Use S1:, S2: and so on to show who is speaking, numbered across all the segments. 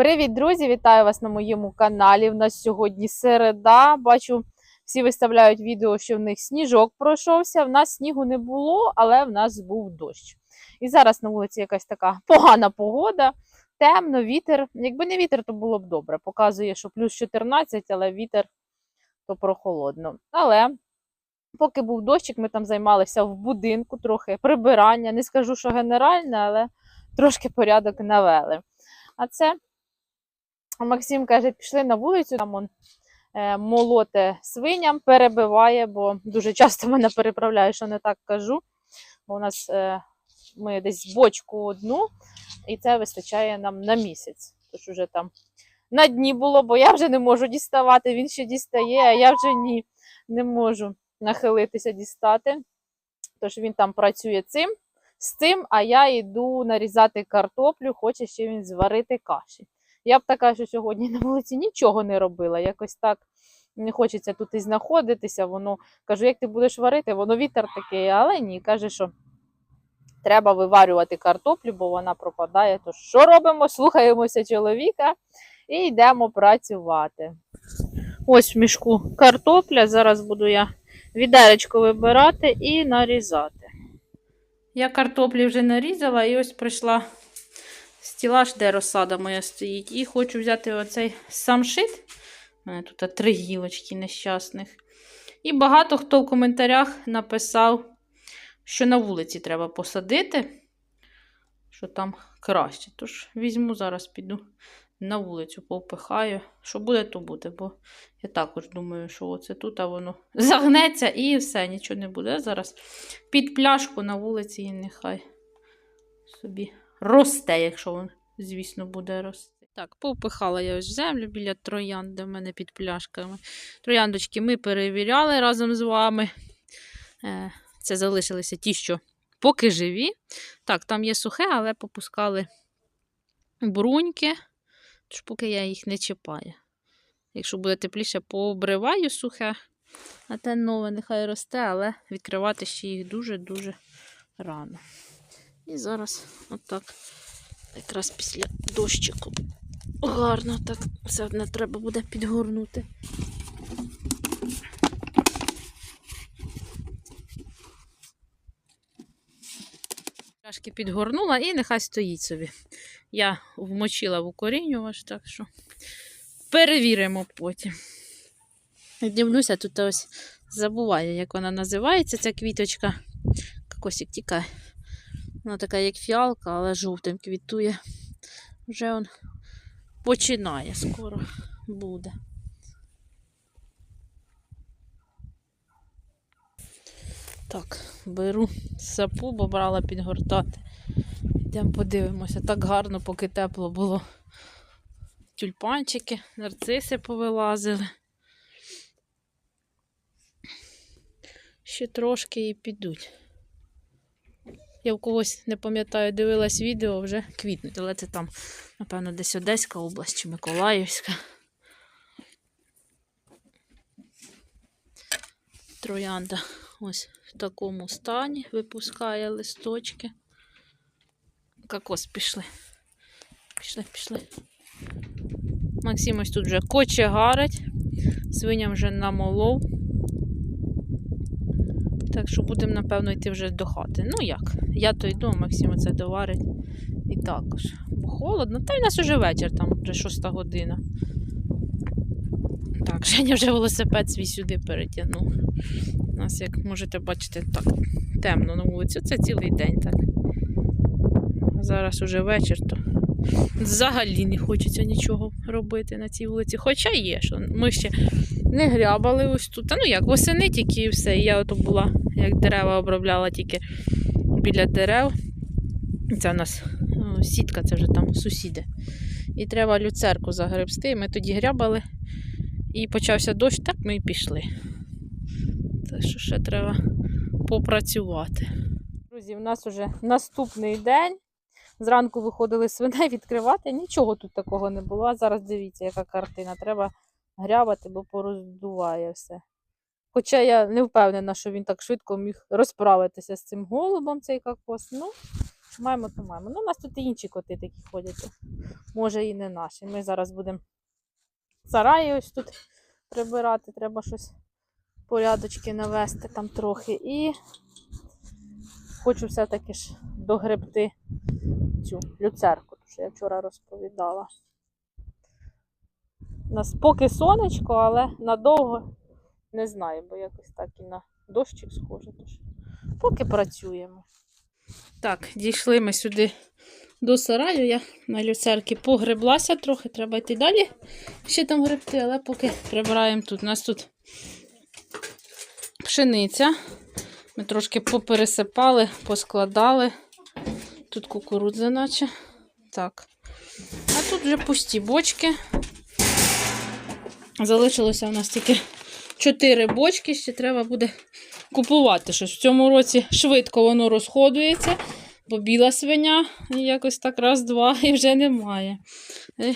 S1: Привіт, друзі! Вітаю вас на моєму каналі. В нас сьогодні середа. Бачу, всі виставляють відео, що в них сніжок пройшовся. В нас снігу не було, але в нас був дощ. І зараз на вулиці якась така погана погода, темно, вітер. Якби не вітер, то було б добре. Показує, що плюс 14, але вітер то прохолодно. Але поки був дощик, ми там займалися в будинку, трохи прибирання. Не скажу, що генеральне, але трошки порядок навели. А це Максим каже, пішли на вулицю, там он е, молоте свиням, перебиває, бо дуже часто мене переправляє, що не так кажу. Бо у нас е, ми десь бочку одну, і це вистачає нам на місяць. Тож уже там на дні було, бо я вже не можу діставати, він ще дістає, а я вже ні, не можу нахилитися дістати. Тож він там працює цим, з цим, а я йду нарізати картоплю, хоче ще він зварити каші. Я б така, що сьогодні на вулиці нічого не робила. Якось так не хочеться тут і знаходитися. Воно кажу, як ти будеш варити, воно вітер такий, але ні, каже, що треба виварювати картоплю, бо вона пропадає. То що робимо? Слухаємося чоловіка і йдемо працювати. Ось в мішку картопля. Зараз буду я відеречко вибирати і нарізати. Я картоплі вже нарізала і ось прийшла стілаж, де розсада моя стоїть. І хочу взяти оцей самшит. У мене тут три гілочки нещасних. І багато хто в коментарях написав, що на вулиці треба посадити, що там краще. Тож візьму, зараз піду на вулицю, повпихаю. Що буде, то буде. Бо я також думаю, що оце тут а воно загнеться і все, нічого не буде. Зараз під пляшку на вулиці і нехай собі росте, якщо він, звісно, буде рости. Так, повпихала я в землю біля троянд, де в мене під пляшками. Трояндочки ми перевіряли разом з вами. Е, Це залишилися ті, що поки живі. Так, там є сухе, але попускали бруньки, тож поки я їх не чіпаю. Якщо буде тепліше, пообриваю сухе, а те нове нехай росте, але відкривати ще їх дуже-дуже рано. І зараз отак, якраз після дощику. Гарно так все одне треба буде підгорнути. Трошки підгорнула і нехай стоїть собі. Я вмочила в укорінювач, так що перевіримо потім. Дивлюся, тут ось забуваю, як вона називається, ця квіточка. Кокосик тікає. Вона така, як фіалка, але жовтим квітує. Вже он починає, скоро буде. Так, беру сапу, бо брала підгортати. Йдемо подивимося. Так гарно, поки тепло було. Тюльпанчики, нарциси повилазили. Ще трошки і підуть. Я в когось не пам'ятаю, дивилась відео, вже квітнуть, але це там, напевно, десь Одеська область чи Миколаївська. Троянда ось в такому стані випускає листочки. Кокос пішли. Пішли, пішли. Максим ось тут вже кочегарить, свиням вже намолов. Так що будемо, напевно, йти вже до хати. Ну як? Я то йду, Максим це доварить і також. Бо холодно. Та й у нас уже вечір, там вже шоста година. Так, Женя вже велосипед свій сюди перетягнув. У нас, як можете бачити, так темно на вулиці. Це цілий день так. Зараз уже вечір, то взагалі не хочеться нічого робити на цій вулиці. Хоча є, що ми ще не грябали ось тут. Та ну як, восени тільки і все. Я ото була, як дерева обробляла тільки біля дерев. Це у нас сітка, це вже там сусіди. І треба люцерку загребсти. Ми тоді грябали. І почався дощ, так ми і пішли. Так що ще треба попрацювати. Друзі, у нас вже наступний день. Зранку виходили свиней відкривати. Нічого тут такого не було. А зараз дивіться, яка картина. Треба грябати, бо пороздуває все. Хоча я не впевнена, що він так швидко міг розправитися з цим голубом, цей кокос. Ну, маємо, то маємо. Ну, у нас тут і інші коти такі ходять. Може і не наші. Ми зараз будемо сараї ось тут прибирати. Треба щось порядочки навести там трохи. І хочу все-таки ж догребти цю люцерку, ту, що я вчора розповідала. У нас поки сонечко, але надовго не знаю, бо якось так і на дощик схоже. Тож поки працюємо. Так, дійшли ми сюди до сараю. Я на люцерки погреблася трохи, треба йти далі. Ще там гребти, але поки прибираємо тут. У нас тут пшениця. Ми трошки попересипали, поскладали. Тут кукурудза наче. Так. А тут вже пусті бочки. Залишилося у нас тільки 4 бочки, ще треба буде купувати щось. В цьому році швидко воно розходується, бо біла свиня якось так раз-два і вже немає. Е,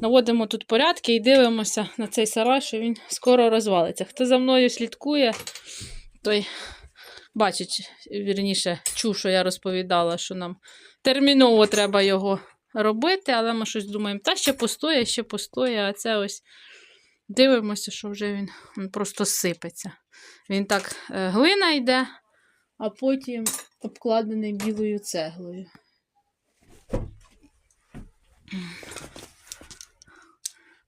S1: Наводимо тут порядки і дивимося на цей сарай, що він скоро розвалиться. Хто за мною слідкує, той бачить, вірніше, чув, що я розповідала, що нам терміново треба його робити, але ми щось думаємо, та ще постоє, ще постоє, а це ось дивимося, що вже він, він просто сипеться. Він так е, глина йде, а потім обкладений білою цеглою.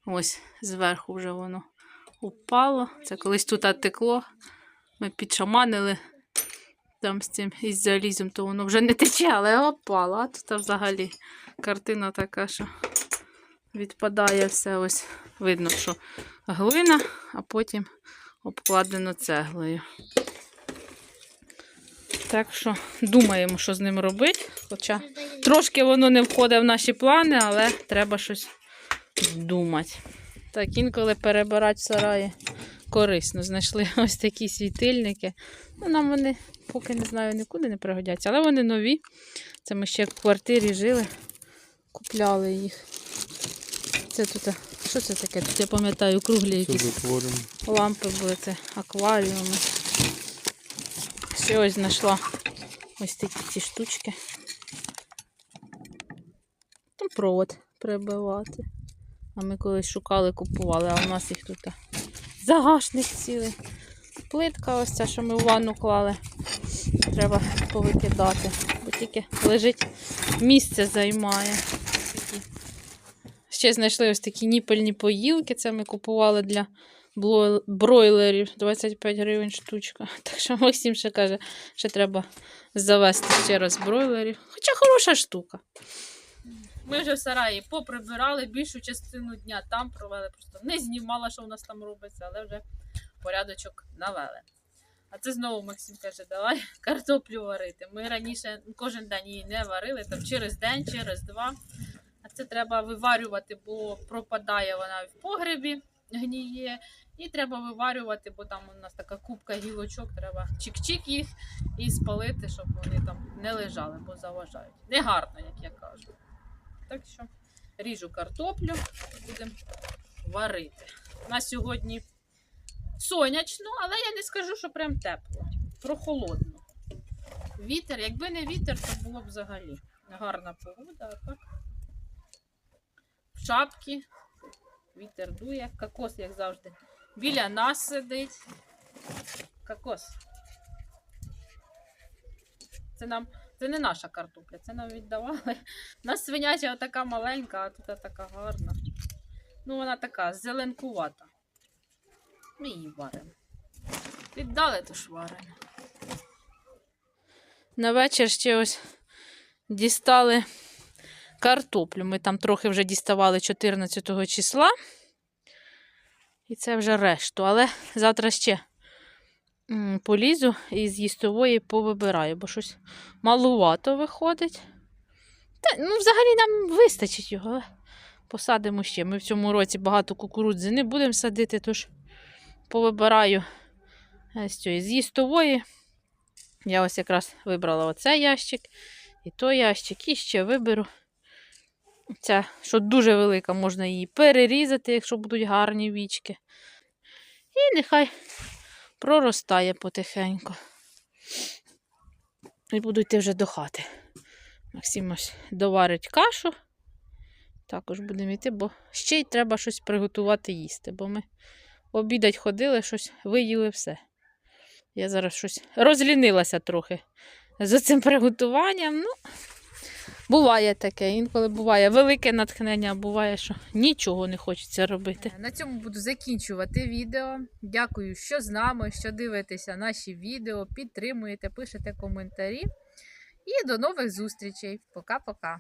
S1: Ось зверху вже воно упало. Це колись тут текло. Ми підшаманили там з цим із залізом, то воно вже не тече, але опало. А тут взагалі картина така, що відпадає все ось. Видно, що глина, а потім обкладено цеглою. Так що думаємо, що з ним робити. Хоча трошки воно не входить в наші плани, але треба щось думати. Так, інколи перебирати в сараї корисно. Знайшли ось такі світильники. Ну, нам вони поки не знаю, нікуди не пригодяться, але вони нові. Це ми ще в квартирі жили, купляли їх. Це тут, що це таке? Тут я пам'ятаю, круглі якісь лампи були, це акваріуми. Ще ось знайшла ось такі ці штучки. Там провод прибивати. А ми колись шукали, купували, а у нас їх тут а, загашник цілий. Плитка ось ця, що ми в ванну клали. Треба повикидати, бо тільки лежить, місце займає. Ще знайшли ось такі ніпельні поїлки. Це ми купували для бройлерів 25 гривень штучка. Так що Максим ще каже, що треба завести ще раз бройлерів. Хоча хороша штука. Ми вже в сараї поприбирали більшу частину дня там провели. Просто не знімала, що в нас там робиться, але вже порядочок навели. А це знову Максим каже, давай картоплю варити. Ми раніше кожен день її не варили, там через день, через два. А це треба виварювати, бо пропадає вона в погребі, гніє. І треба виварювати, бо там у нас така кубка гілочок, треба чик-чик їх і спалити, щоб вони там не лежали, бо заважають. Негарно, як я кажу. Так що ріжу картоплю, будемо варити. У нас сьогодні сонячно, але я не скажу, що прям тепло, прохолодно. Вітер, якби не вітер, то було б взагалі гарна погода, а так. В шапці, вітер дує, кокос, як завжди, біля нас сидить. Кокос. Це нам, це не наша картопля, це нам віддавали. У нас свиняча така маленька, а тут така гарна. Ну, вона така зеленкувата. Ми її варимо. Віддали, то ж. На вечір ще ось дістали картоплю. Ми там трохи вже діставали 14 числа. І це вже решту. Але завтра ще полізу і з їстової повибираю, бо щось малувато виходить. Та, ну, взагалі нам вистачить його, посадимо ще. Ми в цьому році багато кукурудзи не будемо садити, тож повибираю е, з цієї з їстової. Я ось якраз вибрала оцей ящик і той ящик, і ще виберу. Ця, що дуже велика, можна її перерізати, якщо будуть гарні вічки. І нехай проростає потихеньку. І буду йти вже до хати. Максим ось доварить кашу. Також будемо йти, бо ще й треба щось приготувати їсти, бо ми обідать ходили, щось виїли все. Я зараз щось розлінилася трохи за цим приготуванням. Ну, буває таке. Інколи буває велике натхнення, буває, що нічого не хочеться робити. На цьому буду закінчувати відео. Дякую, що з нами, що дивитеся наші відео, підтримуєте, пишете коментарі. І до нових зустрічей. Пока-пока.